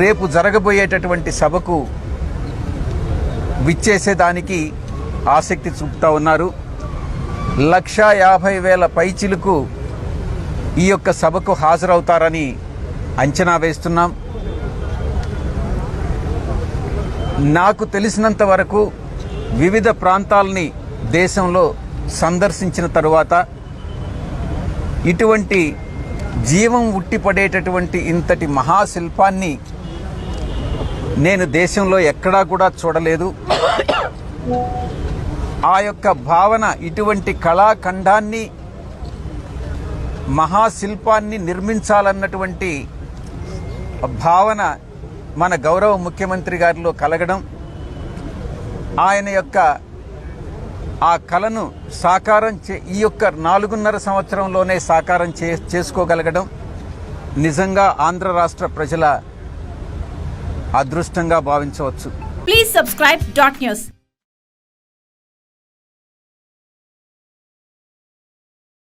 రేపు జరగబోయేటటువంటి సభకు విచ్చేసేదానికి ఆసక్తి చూపుతా ఉన్నారు. లక్ష యాభై వేల పైచిలకు ఈ యొక్క సభకు హాజరవుతారని అంచనా వేస్తున్నాం. నాకు తెలిసినంత వరకు వివిధ ప్రాంతాలని దేశంలో సందర్శించిన తరువాత ఇటువంటి జీవం ఉట్టిపడేటటువంటి ఇంతటి మహాశిల్పాన్ని నేను దేశంలో ఎక్కడా కూడా చూడలేదు. ఆ యొక్క భావన ఇటువంటి కళాఖండాన్ని మహాశిల్పాన్ని నిర్మించాలన్నటువంటి భావన మన గౌరవ ముఖ్యమంత్రి గారిలో కలగడం ఆయన యొక్క ఆ కళను సాకారం చే ఈ యొక్క నాలుగున్నర సంవత్సరంలోనే సాకారం చే చేసుకోగలగడం నిజంగా ఆంధ్ర రాష్ట్ర ప్రజల అదృష్టంగా భావించవచ్చు. Please subscribe dot news